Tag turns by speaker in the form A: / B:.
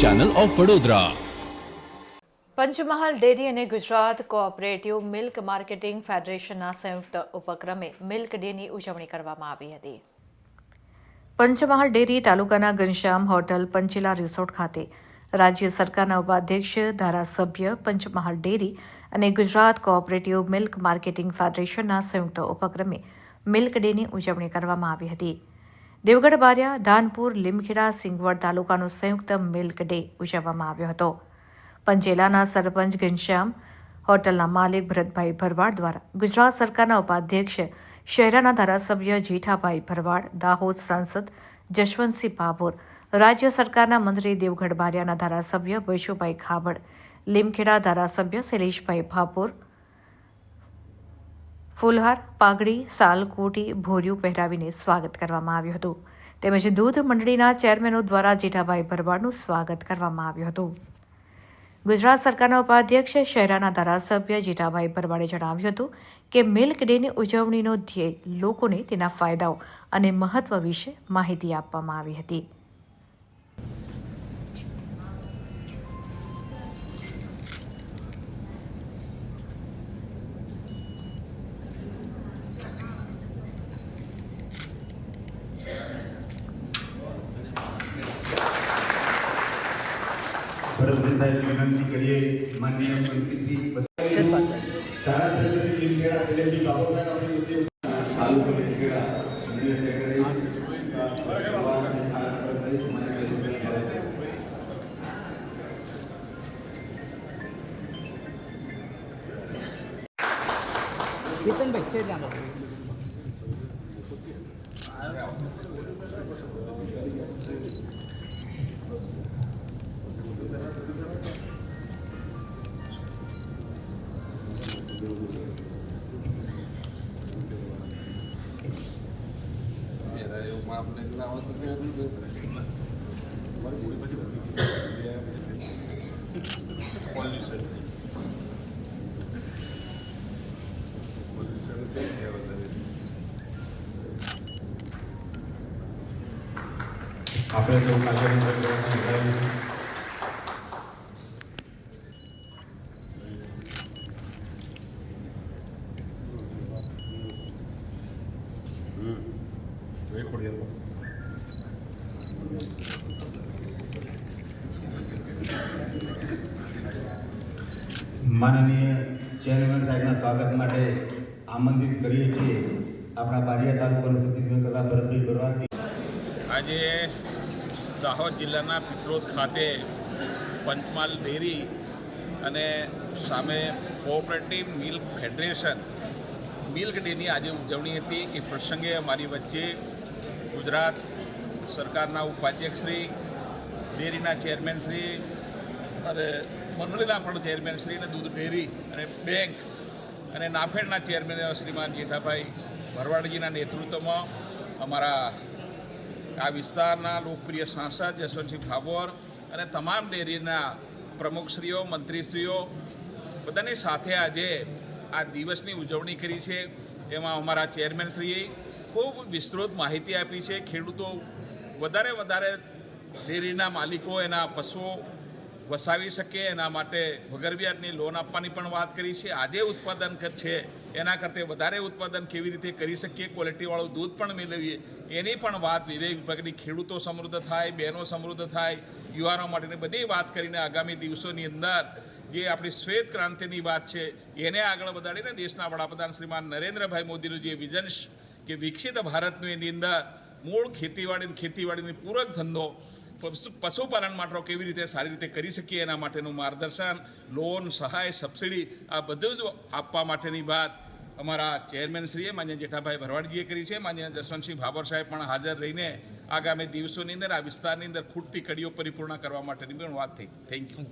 A: Channel of Vadodara
B: Panchmahal, dairy અને Gujarat cooperative milk marketing ફેડરેશનના સંયુક્ત ઉપક્રમે મિલ્ક ડેની ઉજવણી કરવામાં આવી હતી. પંચમહાલ, ડેરી તાલુકાના ઘનશ્યામ હોટલ, પંચીલા રિસોર્ટ ખાતે રાજ્ય સરકારના ઉપાધ્યક્ષ, ધારાસભ્ય, પંચમહાલ ડેરી અને ગુજરાત કોઓપરેટિવ મિલ્ક માર્કેટિંગ ફેડરેશનના સંયુક્ત ઉપક્રમે મિલ્ક ડેની ઉજવણી કરવામાં આવી હતી. દેવગઢ બારિયા ધાનપુર લીમખેડા, સિંગવડ તાલુકાનો સંયુક્ત મિલ્ક ડે ઉજવવામાં આવ્યો હતો. પંચેલાના સરપંચ ઘનશ્યામ, હોટલના માલિક ભરતભાઈ ભરવાડ દ્વારા ગુજરાત સરકારના ઉપાધ્યક્ષ શહેરાના ધારાસભ્ય જેઠાભાઈ ભરવાડ, દાહોદ સાંસદ જશવંતસિંહ ભાભોર, રાજ્ય સરકારના મંત્રી દેવગઢ બારિયાના ધારાસભ્ય વૈશુભાઈ ખાબડ, લીમખેડા ધારાસભ્ય શૈલેષભાઈ ભાભોર ફૂલહાર પાઘડી સાલ, કોટી, ભોર્યું પહેરાવીને સ્વાગત કરવામાં આવ્યું હતું. તેમજ દૂધ મંડળીના ચેરમેનો દ્વારા જેઠાભાઈ ભરવાડનું સ્વાગત કરવામાં આવ્યું હતું. ગુજરાત સરકારના ઉપાધ્યક્ષ, શહેરાના ધારાસભ્ય જેઠાભાઈ ભરવાડે જણાવ્યું હતું કે મિલ્ક ડેની ઉજવણીનો ધ્યેય લોકોને તેના ફાયદાઓ અને મહત્વ વિશે માહિતી આપવામાં આવી હતી.
C: ભરતભાઈ સાહેબને વિનંતી કરીએ માનનીય મંત્રીશ્રી ધારાસભ્ય શ્રી લીમખેડા કલ્યાણજી બાબુભાઈ આપણી વચ્ચે તાલુકો લીમખેડા મંડળ સેક્રેટરી ભગવાન અને સારા પ્રદેશ માન્ય રાજ્યપાલ
D: કેતનભાઈ સેજ આવો
C: આપણે સૌ આગળની પ્રક્રિયામાં જોડાઈએ. માનનીય ચેરમેન સાહેબના સ્વાગત માટે આમંત્રિત કરીએ છીએ આપણા બારિયા તાલુકાનું પ્રતિનિધિત્વ કરતા ભરતભાઈ બરવાથી
E: આજે દાહોદ જિલ્લાના પિત્રોદ ખાતે પંચમહાલ ડેરી અને સામે કોઓપરેટિવ મિલ્ક ફેડરેશન મિલ્ક ડેની આજે ઉજવણી હતી એ પ્રસંગે અમારી વચ્ચે ગુજરાત સરકારના ઉપાધ્યક્ષશ્રી, ડેરીના ચેરમેનશ્રી અને મંડળીના પણ ચેરમેનશ્રી અને દૂધ ડેરી અને બેંક અને નાફેડના ચેરમેન શ્રીમાન જેઠાભાઈ ભરવાડજીના નેતૃત્વમાં અમારા આ વિસ્તારના લોકપ્રિય સાંસદ જસવંતસિંહ ભાભોર અને તમામ ડેરીના પ્રમુખશ્રીઓ, મંત્રીશ્રીઓ બધાની સાથે આજે આ દિવસની ઉજવણી કરી છે. એમાં અમારા ચેરમેનશ્રીએ ખૂબ વિસ્તૃત માહિતી આપી છે. ખેડૂતો વધારે વધારે ડેરીના માલિકો, એના પશુઓ વસાવી શકે, એના માટે વગર વ્યાજની લોન આપવાની પણ વાત કરી છે. આજે ઉત્પાદન છે, એના કરતાં વધારે ઉત્પાદન કેવી રીતે કરી શકીએ ક્વોલિટીવાળું દૂધ પણ મેળવીએ, એની પણ વાત વિવેક વિભાગની ખેડૂતો સમૃદ્ધ થાય, બહેનો સમૃદ્ધ થાય, યુવાનો માટેની બધી વાત કરીને આગામી દિવસોની અંદર જે આપણી શ્વેત ક્રાંતિની વાત છે, એને આગળ વધારીને દેશના વડાપ્રધાન શ્રીમાન નરેન્દ્રભાઈ મોદીનું જે વિઝન કે વિકસિત ભારતનું એની અંદર મૂળ ખેતીવાડી ખેતીવાડીની પૂરક ધંધો, પશુ- પશુપાલન માટે કેવી રીતે સારી રીતે કરી શકીએ એના માટેનું માર્ગદર્શન, લોન, સહાય, સબસિડી, આ બધું જ આપવા માટેની વાત અમારા ચેરમેનશ્રીએ માન્ય જેઠાભાઈ ભરવાડજીએ કરી છે. માન્ય જસવંતસિંહ ભાભોર સાહેબ પણ હાજર રહીને આગામી દિવસોની અંદર આ વિસ્તારની અંદર ખૂટતી કડીઓ પરિપૂર્ણ કરવા માટેની પણ વાત થઈ. Thank you